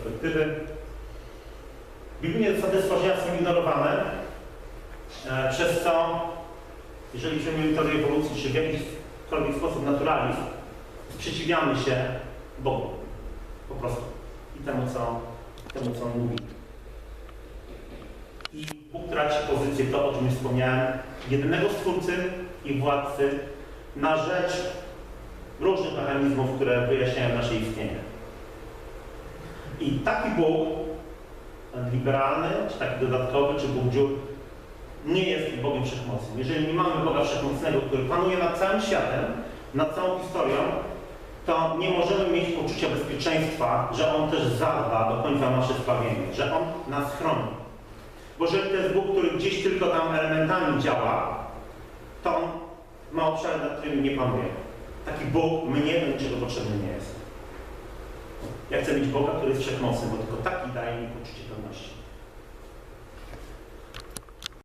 perspektywy. Biblijne zasady są ignorowane, e, przez co, jeżeli przyjmiemy teorię ewolucji, czy w jakikolwiek sposób naturalizm, sprzeciwiamy się Bogu. Po prostu. I temu, co, temu, co on mówi. I Bóg traci pozycję, to o czym już wspomniałem, jedynego stwórcy i władcy na rzecz różnych mechanizmów, które wyjaśniają nasze istnienie. I taki Bóg, liberalny, czy taki dodatkowy, czy Bóg dziur, nie jest Bogiem Wszechmocnym. Jeżeli nie mamy Boga Wszechmocnego, który panuje nad całym światem, nad całą historią, to nie możemy mieć poczucia bezpieczeństwa, że On też zadba do końca nasze zbawienie, że On nas chroni. Bo jeżeli to jest Bóg, który gdzieś tylko tam elementami działa, to On ma obszary, nad którymi nie panuje. Taki Bóg mnie do niczego potrzebny nie jest. Ja chcę mieć Boga, który jest wszechmocny, bo tylko taki